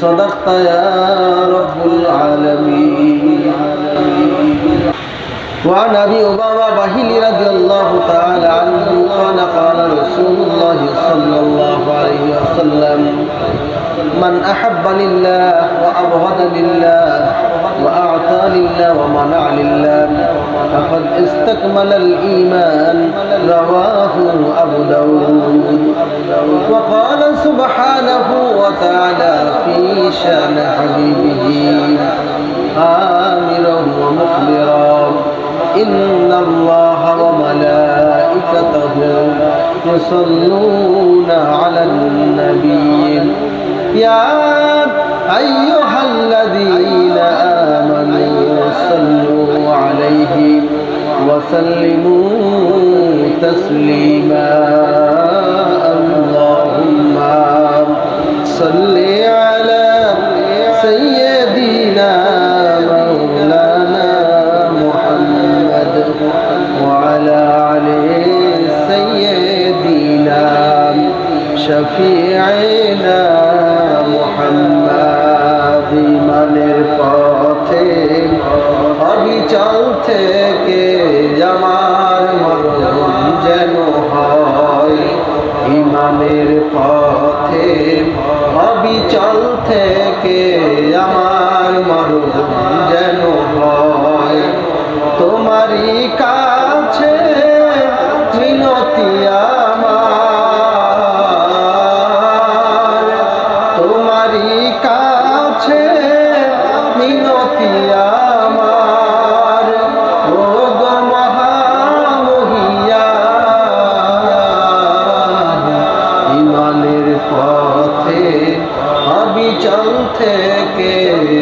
صدقت يا رب العالمين. وعن أبي أمامة بهيل رضي الله تعالى عنه قال قال رسول الله صلى الله عليه وسلم من أحب لله وأبغض لله وأعطى لله ومنع لله فقد استكمل الإيمان رواه أبو داود. وقال سبحانه وتعالى شان حبيبه آمرا ومخبرا. إن الله وملائكته يصلون على النبي. يا أيها الذين آمنوا صلوا عليه وسلموا تسليما. اللهم صل شفيعنا محمد ইমানের পথে অবিচল থেকে আমার মরণ যেন হয় ইমানের পথে অবিচল থেকে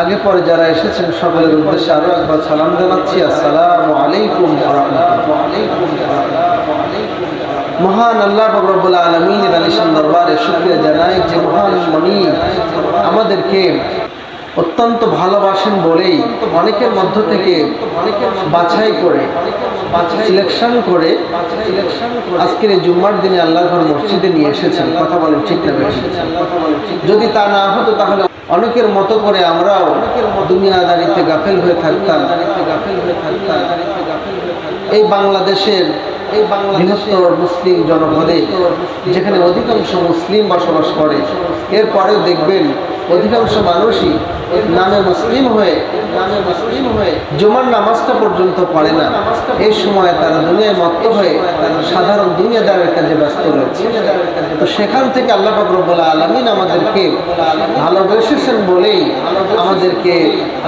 আগে পরে যারা এসেছেন সকলের উদ্দেশ্যে আরও একবার সালাম জানাচ্ছি আসসালাম আলাইকুম। মহান আল্লাহ বাবুল আলমিনের আলী দরবারে শুক্রিয়া জানাই যে মহান মনি আমাদেরকে অত্যন্ত ভালোবাসেন বলেই অনেকের মধ্য থেকে বাছাই করে সিলেকশন করে আজকের এই জুম্মার দিনে আল্লাহর ঘর মসজিদে নিয়ে এসেছেন। কথা বলেন ঠিক না যদি তা না হতো তাহলে অনেকের মতো করে আমরাও দুনিয়াদারিতে গাফেল হয়ে থাকতাম। এই বাংলাদেশের এই বৃহত্তর মুসলিম জনপদে যেখানে অধিকাংশ মুসলিম বসবাস করে এরপরেও দেখবেন অধিকাংশ মানুষই নামে মুসলিম হয়ে নামে মুসলিম হয়ে, জুমার নামাজটা পর্যন্ত পড়ে না। এই সময় তারা দুনিয়ায় মত্ত হয়ে সাধারণ দুনিয়াদারের কাজে ব্যস্ত রয়েছে। তো সেখান থেকে আল্লাহ আলমিন আমাদেরকে ভালোবেসেছেন বলেই আমাদেরকে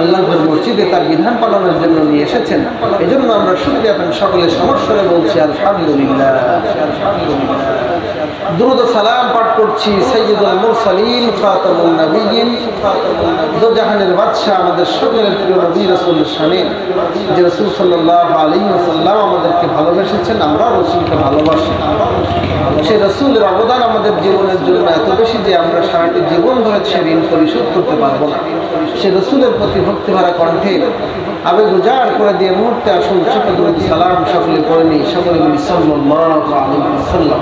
আল্লাহর মসজিদে তার বিধান পালনের জন্য নিয়ে এসেছেন। এই জন্য আমরা পেন সকলে সমস্যারে বলছি, আলহামদুলিল্লাহ। দ্রুত সালাম পাঠ করছি সৈয়দুল মুরসালিন ফাতামুন নবীন। দো জাহানের বাদশাহ আমাদের সকলের প্রিয় নবী রাসূলের শানে যে রাসূল সাল্লাল্লাহু আলাইহি ওয়াসাল্লাম আমাদেরকে ভালোবেসেছেন, আমরা রাসূলকে ভালোবাসি। সেই রাসূলের অবদান আমাদের জীবনের জন্য এত বেশি যে আমরা সারাটি জীবন ধরে সে ঋণ পরিশোধ করতে পারব না। সে রসুলের প্রতি ভক্তিভরা কণ্ঠে আবেগ উজাড় করে দিয়ে মুহূর্তে আসুন ছোট সালাম, সকলে করে নিই, সকলে আলাইহি ওয়াসাল্লাম।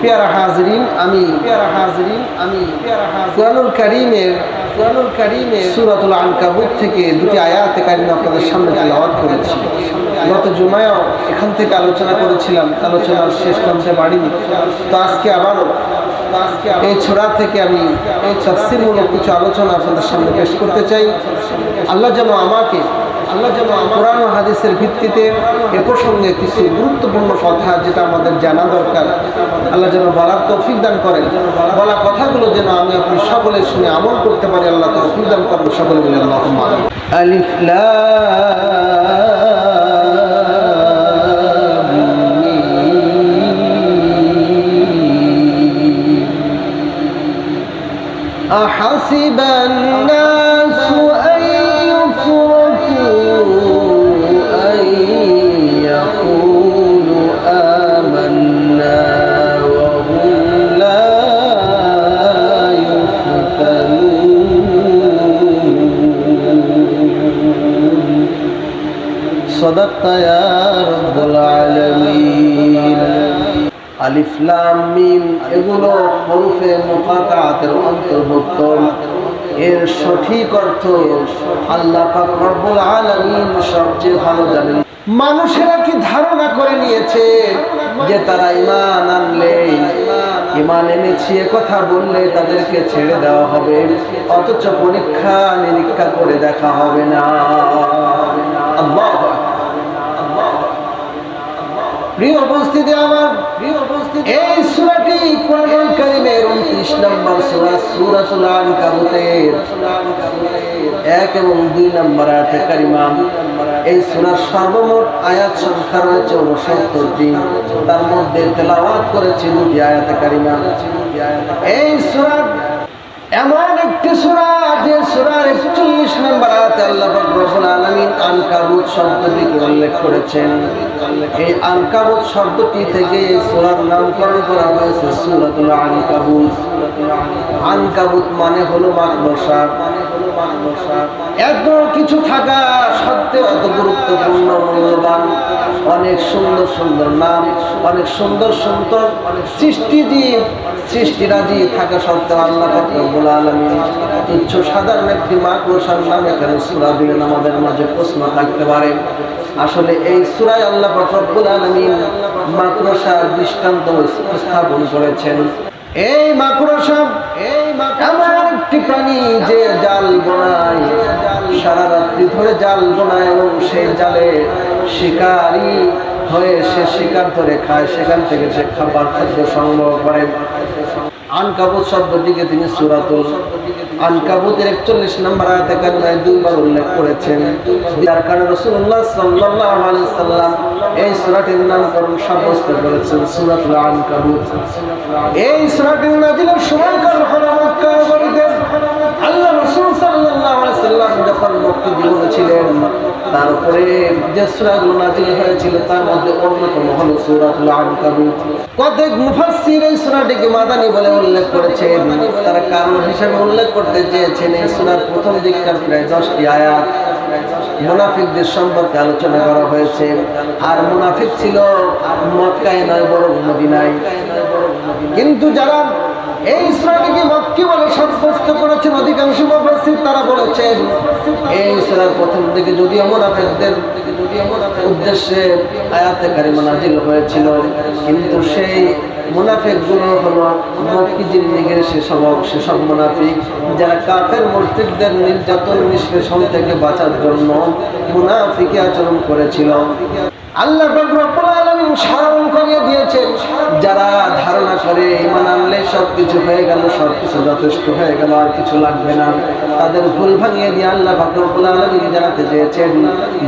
পেয়ারা হাজরিন আমি পেয়ারা হাজরিন আমি পেয়ারা কুরআনুল কারীমের কুরআনুল কারীমের সূরাতুল আনকাবুত থেকে দুটি আয়াতে কারিমা আপনাদের সামনে তেলাওয়াত করেছি। গত জুমায়ও এখান থেকে আলোচনা করেছিলাম আলোচনার শেষ প্রান্তে বাড়িনি। তো আজকে আবারও এই ছোড়া থেকে আমি এই তাফসিরমূলক কিছু আলোচনা আপনাদের সামনে পেশ করতে চাই। আল্লাহ যেন আমাকে কোরআন ও হাদিসের ভিত্তিতে এ প্রসঙ্গে কিছু গুরুত্বপূর্ণ কথা যেটা আমাদের জানা দরকার আল্লাহ যেন বলার তৌফিক দান করেন বলা কথাগুলো যেন আমি আপনি সকলে শুনে আমল করতে পারি আল্লাহ তৌফিক দান করবো সকলে বলে আল্লাহ আলিফ أحسب الناس صدقت يا رب العالمين আলিফলাম মিম এগুলো হরফে মুকাতাতের অন্তর্ভুক্ত এর সঠিক অর্থ আল্লাহ পাক রব্বুল আলামিন সবচেয়ে ভালো জানেন মানুষেরা কি ধারণা করে নিয়েছে যে তারা ইমান আনলে ইমান এনেছি এ কথা বললে তাদেরকে ছেড়ে দেওয়া হবে অথচ পরীক্ষা নিরীক্ষা করে দেখা হবে না আল্লাহ প্রিয় উপস্থিতি আমার প্রিয় উপস্থিতি এই সূরাটি কোরআনুল কারীমের 29 নম্বর সূরা সূরাতুল আনকাবুতের এক এবং দুই নম্বর আয়াতে কারিমা। এই সূরার সর্বমোট আয়াত সংখ্যা রয়েছে উনসত্তরটি তার মধ্যে তেলাওয়াত করেছে দুটি আয়াতে কারিমা। এই সূরা এমন একটি সুরা, যে সুরার একচল্লিশ নম্বর আয়াতে আল্লাহ রব্বুল আলামিন আনকাবুত শব্দটি উল্লেখ করেছেন। এই আনকাবুত শব্দটি থেকে সুরার নামকরণ করা হয়েছে সুরাতুল আনকাবুত। আনকাবুত মানে হলো মাকড়সা। এত কিছু থাকা সত্ত্বেও এত গুরুত্বপূর্ণ মূল্যবান, অনেক সুন্দর সুন্দর নাম, অনেক সুন্দর সুন্দর সৃষ্টিজীব সৃষ্টিরাজি থাকা সত্ত্বেও আল্লাহ রব্বুল আলামিন তুচ্ছ সাধারণ একটি মাকড়সার নাম এখানে সূরা দিলেন, আমাদের মাঝে প্রশ্ন থাকতে পারে। আসলে এই সূরায় আল্লাহ রব্বুল আলামিন মাকড়সার দৃষ্টান্ত উপস্থাপন করেছেন। এই মাকড়সা, এই এমন একটি প্রাণী যে জাল বোনায়, সারা রাত্রি ধরে জাল বোনায় এবং সেই জালে শিকারি হয়ে সে শিকার ধরে খায়। সেখান থেকে সে খাবার খাদ্য সংগ্রহ করে। আনকাবুত শব্দটিকে তিনি সুরাতুল আনকাবুতের একচল্লিশ নম্বর আয়াতে কারিমায় দুইবার উল্লেখ করেছেন। যার কারণে রসুল্লাহ সাল্লাল্লাহু আলাইহি সাল্লাম এই সূরাটির নামকরণ সাব্যস্ত করেছেন, সূরাতুল আনকাবুত। এই সূরাটির নাজিলের সময়কাল হলো মক্কা যে মুনাফিকদের সম্পর্কে আলোচনা করা হয়েছে। আর মুনাফিক ছিল মক্কায় নয় মদিনায়। কিন্তু যারা এই সূরাটিকে মক্কি বলে? সাব্যস্ত করেছেন অধিকাংশ মুফাসসির, তারা বলেছেন, এই সূরার প্রথম দিকে যদিও মুনাফিকদের উদ্দেশ্যে আয়াতে কারিমা নাজিল হয়েছিল, কিন্তু সেই মুনাফিকগুলো হলো মক্কি জিন্দিগির সেসব সেসব মুনাফিক, যারা কাফের মসজিদদের নির্যাতন নিষ্পেষণ থেকে বাঁচার জন্য মুনাফিকে আচরণ করেছিল। আল্লাহ রব্বুল আলামিন স্মরণ করে দিয়েছেন যারা ধারণা করে ইমান আনলে সব কিছু হয়ে গেল সব কিছু যথেষ্ট হয়ে গেল, আর কিছু লাগবে না। তাদের ভুল ভাঙিয়ে দিয়ে আল্লাহ ফাকরুল আলমিন জানাতে চেয়েছেন,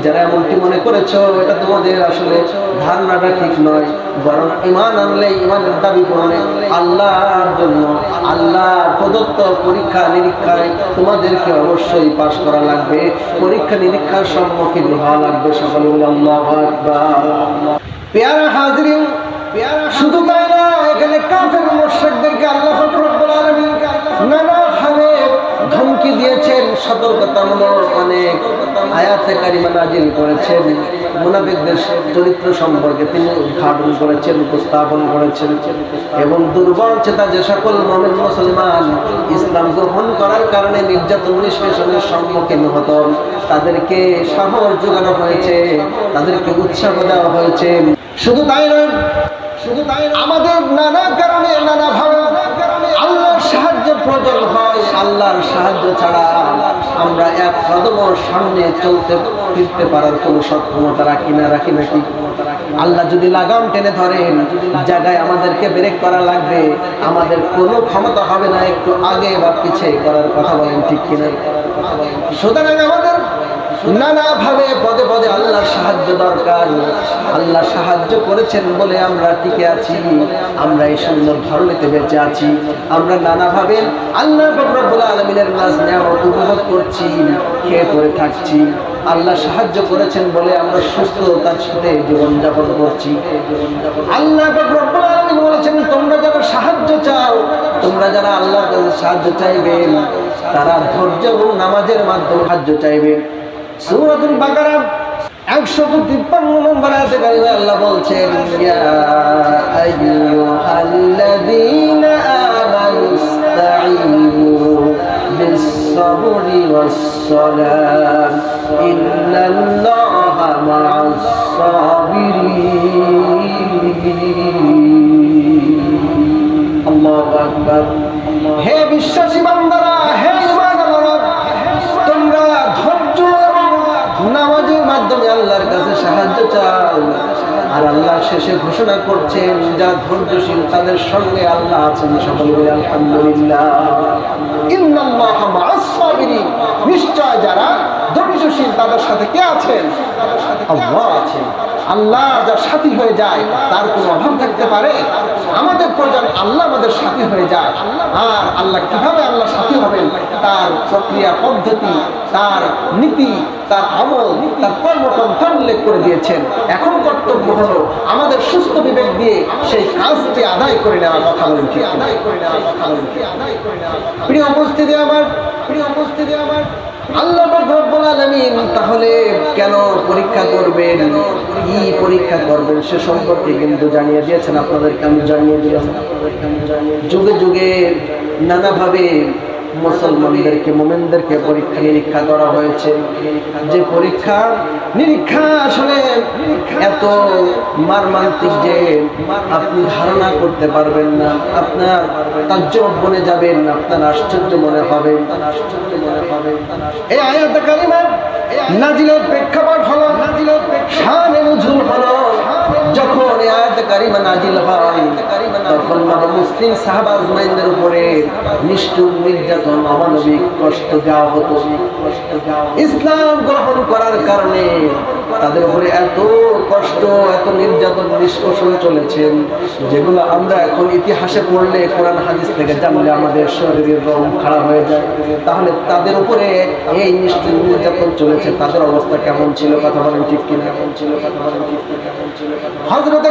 যারা এমনটি মনে করেছ, এটা তোমাদের আসলে ধারণাটা ঠিক নয়। বরং ইমান আনলে ইমানের দাবি পূরণে। আল্লাহর জন্য আল্লাহ প্রদত্ত পরীক্ষা নিরীক্ষায় তোমাদেরকে অবশ্যই পাশ করা লাগবে। পরীক্ষা নিরীক্ষার সম্মুখীন হওয়া লাগবে সকলে আল্লাহু পেয়ারা শুধু তাই না, এখানে কাফের মোর্শেকদেরকে আল্লাহ ধমকি দিয়েছেন, সতর্কতামূলক অনেক করেছেন। মুনাফিকদের চরিত্র সম্পর্কে তিনি উদ্ঘাটন করেছেন, উপস্থাপন করেছেন এবং দুর্বল চেতা যে সকল মমিন মুসলমান ইসলাম গ্রহণ করার কারণে নির্যাতন, নিষ্পেষণের সম্মুখীন হতো। তাদেরকে সাহস যোগানো হয়েছে, তাদেরকে উৎসাহ দেওয়া হয়েছে। শুধু তাই নয় শুধু তাই আমাদের নানা কারণে নানা ভাবে আল্লাহর সাহায্য প্রয়োজন হয়। আল্লাহর সাহায্য ছাড়া আমরা এক কদম সামনে চলতে ফিরতে পারার কোনো সক্ষমতা রাখি না রাখি নাকি আল্লাহ যদি লাগাম টেনে ধরেন জায়গায় আমাদেরকে ব্রেক করা লাগবে আমাদের কোনো ক্ষমতা হবে না একটু আগে বা পিছিয়ে করার কথা বলেন ঠিক কিনা? সুতরাং আমাদের নানাভাবে পদে পদে আল্লাহর সাহায্য দরকার। আল্লাহ সাহায্য করেছেন বলে আমরা টিকে আছি, আমরা এই সুন্দর ধরনেতে বেঁচে আছি। আমরা নানাভাবে আল্লাহ রব্বুল আলমিনের নাজ নেওয়া উপভোগ করছি, খেয়ে পড়ে থাকছি। আল্লাহ সাহায্য করেছেন বলে আমরা সুস্থতার সাথে জীবনযাপন করছি। আল্লাহ রব্বুল আলামিন বলেছেন, তোমরা যারা সাহায্য চাও, তোমরা যারা আল্লাহর কাছে সাহায্য চাইবেন, তারা ধৈর্য এবং নামাজের মাধ্যমে সাহায্য চাইবে সূরাতুল বাকারা একশো তিপ্পান্ন নম্বর আয়াতে কারিমে আল্লাহ বলছেন হে বিশ্বাসী বান্দারা হে ঈমানওয়ালারা তোমরা ধৈর্য এবং নামাজের মাধ্যমে আল্লাহর কাছে সাহায্য চাও আর আল্লাহ শেষে ঘোষণা করছেন, যা ধৈর্যশীল তাদের সঙ্গে আল্লাহ আছেন সকলে বলে আলহামদুলিল্লাহ নিশ্চয় যারা ধৈর্যশীল তাদের সাথে কে আছেন? আল্লাহ আছেন। আল্লাহ যার সাথী হয়ে যায়, তার কোনো অভাব থাকতে পারে। আমাদের প্রয়োজন আল্লাহ আমাদের সাথী হয়ে যায়। আর আল্লাহ কীভাবে আল্লাহ সাথী হবেন? তার প্রক্রিয়া পদ্ধতি, তার নীতি তার আমল, তার কর্মপন্থা উল্লেখ করে দিয়েছেন। এখন কর্তব্য হলো আমাদের সুস্থ বিবেক দিয়ে সেই কাজটি আদায় করে নেওয়ার কথা ঠিক আদায় করে নেওয়ার কথা আদায় করে নেওয়ার প্রিয় উপস্থিতি আমার, প্রিয় উপস্থিতি আমার। আল্লাহ তাহলে কেন পরীক্ষা করবেন? কি পরীক্ষা করবেন সে সম্পর্কে কিন্তু জানিয়ে দিয়েছেন আপনাদেরকে, আমি জানিয়ে দিলাম। যুগে যুগে নানাভাবে মুসলমানদেরকে, মোমেনদেরকে পরীক্ষা নিরীক্ষা করা হয়েছে। যে পরীক্ষা নিরীক্ষা আসলে এত মারমান্তিক যে আপনি ধারণা করতে পারবেন না, আপনার তাজ্জব বনে যাবেন, আপনার আশ্চর্য মনে হবে। এই আয়াত কারিমা নাজিলের প্রেক্ষাপট হলো নাজিলের শানে হলো, যখন ইসলাম গ্রহণ করার কারণে তাদের উপরে এত কষ্ট, এত নির্যাতন নিষ্কোষণ চলেছেন, যেগুলো আমরা এখন ইতিহাসে পড়লে, কোরআন, হাদিস থেকে জানলে আমাদের শরীরের রং খারাপ হয়ে যায়। তাহলে তাদের উপরে এই নিষ্ঠুর নির্যাতন চলেছে, তাদের অবস্থা কেমন ছিল, কথা বলেন ঠিক কিনা? কেমন ছিল কথা বলেন ঠিক কিনা কেমন ছিল হজরতে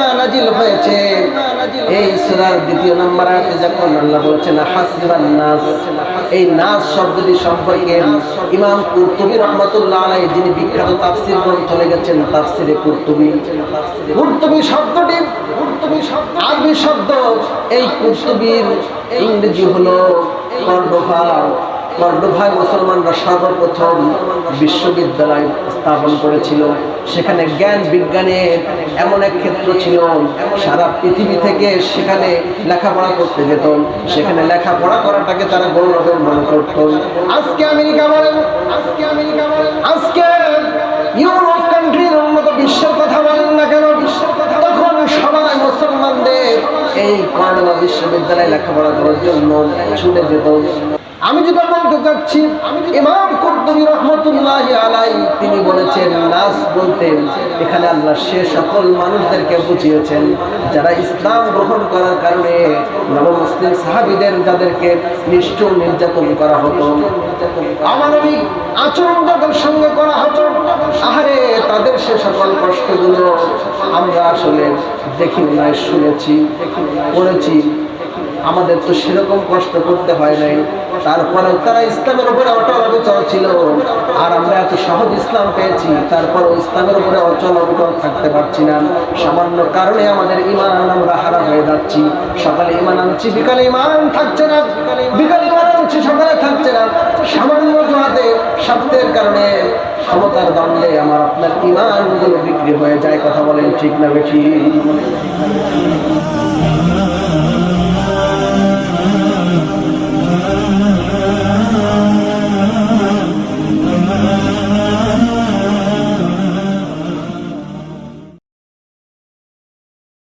আয়াত নাজিল হয়েছে। এই সূরার দ্বিতীয় নম্বর আয়াতে যখন আল্লাহ বলছেন, হাসিবান নাস এই নাস শব্দটি সম্পর্কে ইমাম কুরতুবী রাহমাতুল্লাহ আলাইহি, যিনি বিখ্যাত তাফসীর গ্রন্থ লিখেছেন, তাফসীরে কুরতুবী। কুরতুবী শব্দটি কুরতুবী শব্দ, আরবি শব্দ। এই কুরতুবীর ইংরেজি হলো কর্ডোফা কর্ডোভায় মুসলমানরা সর্বপ্রথম বিশ্ববিদ্যালয় স্থাপন করেছিল। সেখানে জ্ঞান বিজ্ঞানের এমন এক ক্ষেত্র ছিল, সারা পৃথিবী থেকে সেখানে লেখাপড়া করতে যেত। সেখানে লেখাপড়া করাটাকে তারা গৌরবের মনে করত। আজকে আমেরিকা বলেন, আজকে আমেরিকা বলেন আজকে ইউরোপ কান্ট্রির উন্নত বিশ্বের কথা বলেন না কেন? বিশ্বের কথা তখন সবাই মুসলমানদের এই কর্ণবা বিশ্ববিদ্যালয়ে লেখাপড়া করার জন্য ছুটে যেত। আমি যেটা বলতে চাচ্ছি ইমাম কর্তুবী রহমতুল্লাহ আলাই তিনি বলেছেন নাস বলতেন এখানে আল্লাহ সে সকল মানুষদেরকে বুঝিয়েছেন যারা ইসলাম গ্রহণ করার কারণে নবমুসলিম সাহাবিদের যাদেরকে নিষ্ঠুর নির্যাতন করা হতো। অমানবিক আচরণ যাদের সঙ্গে করা হতো আহারে তাদের সে সকল কষ্টগুলো আমরা আসলে দেখি নাই শুনেছি পড়েছি। আমাদের তো সেরকম কষ্ট করতে হয় নাই। তারপরেও তারা ইসলামের উপরে অটল অবিচল ছিল। আর আমরা এত সহজ ইসলাম পেয়েছি, তারপরেও ইসলামের উপরে অচল অবিচল থাকতে পারছি না। সামান্য কারণে আমাদের ইমান আমরা হারা হয়ে যাচ্ছি। সকালে ইমান আনছি, বিকালে ইমান থাকছে না। বিকালে ইমান আনছি, সকালে থাকছে না। সামান্য জোয়াতে, স্বার্থের কারণে ক্ষমতার দণ্ডে আমার আপনার ইমানগুলো বিক্রি হয়ে যায়, কথা বলেন ঠিক না বেঠিক?